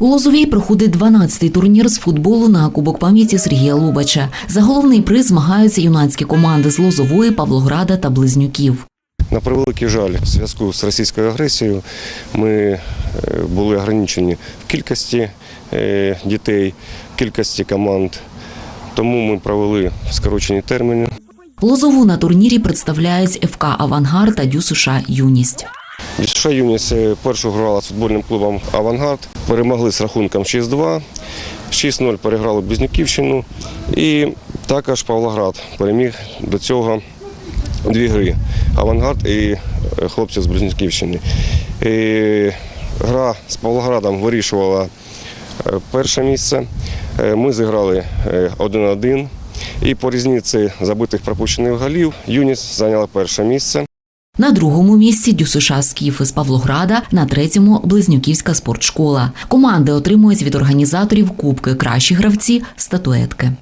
У Лозовій проходить 12-й турнір з футболу на Кубок пам'яті Сергія Лубача. За головний приз змагаються юнацькі команди з Лозової, Павлограда та Близнюків. На превеликий жаль, в зв'язку з російською агресією ми е, були ограничені в кількості е, дітей, в кількості команд. Тому ми провели скорочені терміни. Лозову на турнірі представляють ФК Авангард та Дю США Юність. Дюша Юніс е, першу грала з футбольним клубом Авангард. Перемогли з рахунком 6-2. 6-0 переграли Близнюківщину. І також Павлоград переміг до цього дві гри. Авангард і е, хлопці з Близнюківщини. І гра з Павлоградом вирішувала е, перше місце. Ми зіграли е, 1-1. І по різниці забитих пропущених голів Юніс зайняла перше місце. На другому місці Дюсиша Скіф з Павлограда, на третьому Близнюківська спортшкола. Команди отримують від організаторів кубки кращі гравці, статуетки.